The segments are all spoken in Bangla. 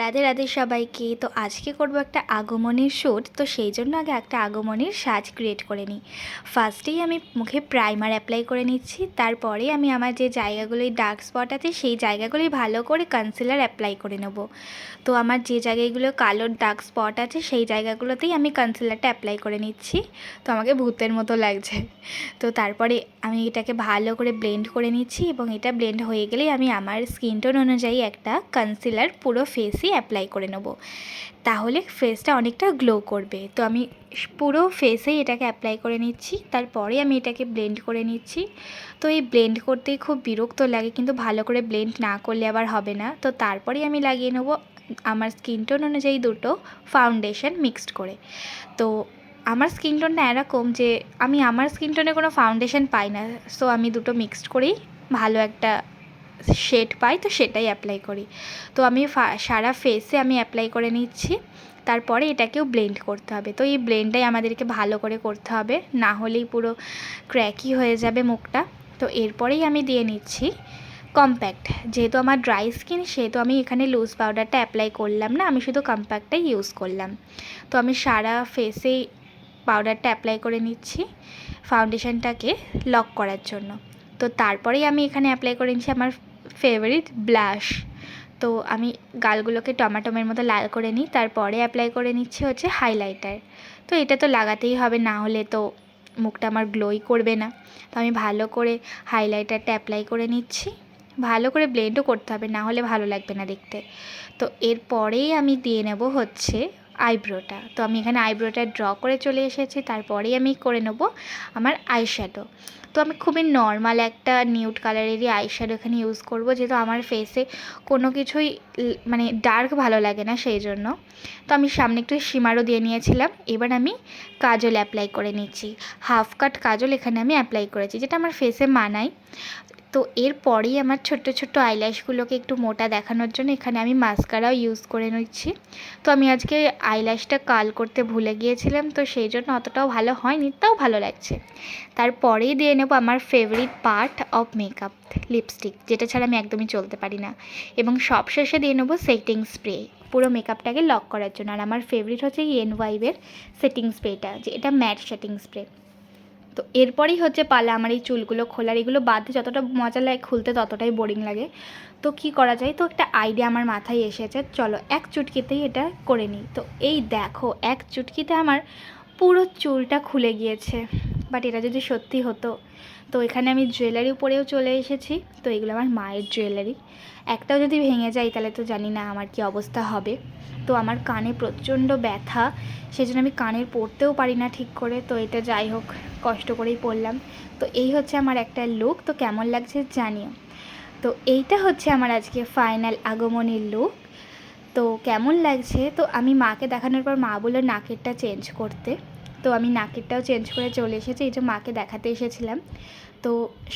রাধে রাধে সবাইকে। তো আজকে করব একটা আগমনের শ্যুট তো সেই জন্য আগে একটা আগমনের সাজ ক্রিয়েট করে নিই। ফার্স্টেই আমি মুখে প্রাইমার অ্যাপ্লাই করে নিচ্ছি, তারপরে আমি আমার যে জায়গাগুলোই ডার্ক স্পট আছে, সেই জায়গাগুলি ভালো করে কনসিলার অ্যাপ্লাই করে নেব। তো আমার যে জায়গাগুলো কালোর ডার্ক স্পট আছে, সেই জায়গাগুলোতেই আমি কনসিলারটা অ্যাপ্লাই করে নিচ্ছি। তো আমাকে ভূতের মতো লাগছে। তো তারপরে আমি এটাকে ভালো করে ব্লেন্ড করে নিচ্ছি এবং এটা ব্লেন্ড হয়ে গেলেই আমি আমার স্কিন টোন অনুযায়ী একটা কনসিলার পুরো ফেসই অ্যাপ্লাই করে নেব। তাহলে ফেসটা অনেকটা গ্লো করবে। তো আমি পুরো ফেসেই এটাকে অ্যাপ্লাই করে নিচ্ছি, তারপরে আমি এটাকে ব্লেন্ড করে নিচ্ছি। তো এই ব্লেন্ড করতেই খুব বিরক্ত লাগে, কিন্তু ভালো করে ব্লেন্ড না করলে আবার হবে না। তো তারপরেই আমি লাগিয়ে নেব আমার স্কিন টোন অনুযায়ী দুটো ফাউন্ডেশন মিক্সড করে। তো আমার স্কিন টোনটা এরকম যে, আমি আমার স্কিন টোনে কোনো ফাউন্ডেশন পাই না। সো আমি দুটো মিক্সড করেই ভালো একটা শেড পাই, তো সেটাই অ্যাপ্লাই করি। তো আমি সারা ফেসে আমি অ্যাপ্লাই করে নিচ্ছি। তারপরে এটাকেও ব্লেন্ড করতে হবে। তো এই ব্লেন্ডটাই আমাদেরকে ভালো করে করতে হবে। না হলেই পুরো ক্র্যাকি হয়ে যাবে মুখটা। তো এরপরেই আমি দিয়ে নিচ্ছি কম্প্যাক্ট যেহেতু আমার ড্রাই স্কিন সেহেতু আমি এখানে লুজ পাউডারটা অ্যাপ্লাই করলাম না। আমি শুধু কম্প্যাক্টটাই ইউজ করলাম। তো আমি সারা ফেসেই পাউডারটা অ্যাপ্লাই করে নিচ্ছি ফাউন্ডেশনটাকে লক করার জন্য। তো তারপরেই আমি এখানে অ্যাপ্লাই করে নিচ্ছি আমার ফেভারিট ব্লাশ তো আমি গালগুলোকে টমাটোমের মতো লাল করে নিই, তারপরে অ্যাপ্লাই করে নিচ্ছি হচ্ছে হাইলাইটার তো এটা তো লাগাতেই হবে, না হলে তো মুখটা আমার গ্লোই করবে না। তো আমি ভালো করে হাইলাইটারটা অ্যাপ্লাই করে নিচ্ছি। ভালো করে ব্লেন্ডও করতে হবে, না হলে ভালো লাগবে না দেখতে। তো এরপরেই আমি দিয়ে নেব হচ্ছে আইব্রোটা। তো আমি এখানে আইব্রোটা ড্র করে চলে এসেছি, তারপরেই আমি করে নেব আমার আইশ্যাডো। তো আমি খুবই নর্মাল একটা নিউড কালারেরই আইশ্যাডো এখানে ইউজ করব, যেহেতু আমার ফেসে কোনো কিছুই মানে ডার্ক ভালো লাগে না সেই জন্য। তো আমি সামনে একটু সীমারও দিয়ে নিয়েছিলাম, এবার আমি কাজল অ্যাপ্লাই করে নিচ্ছি। হাফ কাট কাজল এখানে আমি অ্যাপ্লাই করেছি, যেটা আমার ফেসে মানায়। তো এরপরেই আমার ছোট্ট ছোট্ট আইল্যাশগুলোকে একটু মোটা দেখানোর জন্য এখানে আমি মাস্কারাও ইউজ করে নিচ্ছি। তো আমি আজকে আইল্যাশটা কাল করতে ভুলে গিয়েছিলাম, তো সেই জন্য অতটাও ভালো হয়নি, তাও ভালো লাগছে। তারপরেই দিয়ে নেব আমার favourite part of makeup lipstick যেটা ছাড়া আমি একদমই চলতে পারি না। এবং সবশেষে দিয়ে নেব সেটিং স্প্রে পুরো মেকআপটাকে লক করার জন্য। আর আমার ফেভারিট হচ্ছে এন ওয়াইভের সেটিং স্প্রেটা যে এটা ম্যাট সেটিং স্প্রে তো এরপরেই হচ্ছে পালা আমার এই চুলগুলো খোলার। এগুলো বাদে যতটা মজা লাগে খুলতে ততটাই বোরিং লাগে। তো কি করা যায়? তো একটা আইডিয়া আমার মাথায় এসেছে। চলো এক চুটকিতেই এটা করে নিই। তো এই দেখো, এক চুটকিতে আমার পুরো চুলটা খুলে গিয়েছে। বাট এটা যদি সত্যি হতো, তো এখানে আমি জুয়েলারি পরেও চলে এসেছি, তো এগুলো আমার মায়ের জুয়েলারি একটাও যদি ভেঙে যায় তাহলে তো জানি না আমার কি অবস্থা হবে। তো আমার কানে প্রচণ্ড ব্যথা সেই জন্য আমি কানের পড়তেও পারি না ঠিক করে, তো এটা যাই হোক, কষ্ট করেই পড়লাম তো এই হচ্ছে আমার একটা লুক তো কেমন লাগছে জানিও। তো এইটা হচ্ছে আমার আজকে ফাইনাল আগমনের লুক তো কেমন লাগছে? তো আমি মাকে দেখানোর পর মা বলল নাকেরটা চেঞ্জ করতে। তো আমি নাকেরটাও চেঞ্জ করে চলে এসেছি, এই যে মাকে দেখাতে এসেছিলাম। তো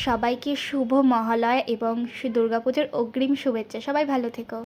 সবাইকে শুভ মহালয় এবং দুর্গাপুজোর অগ্রিম শুভেচ্ছা। সবাই ভালো থেকো।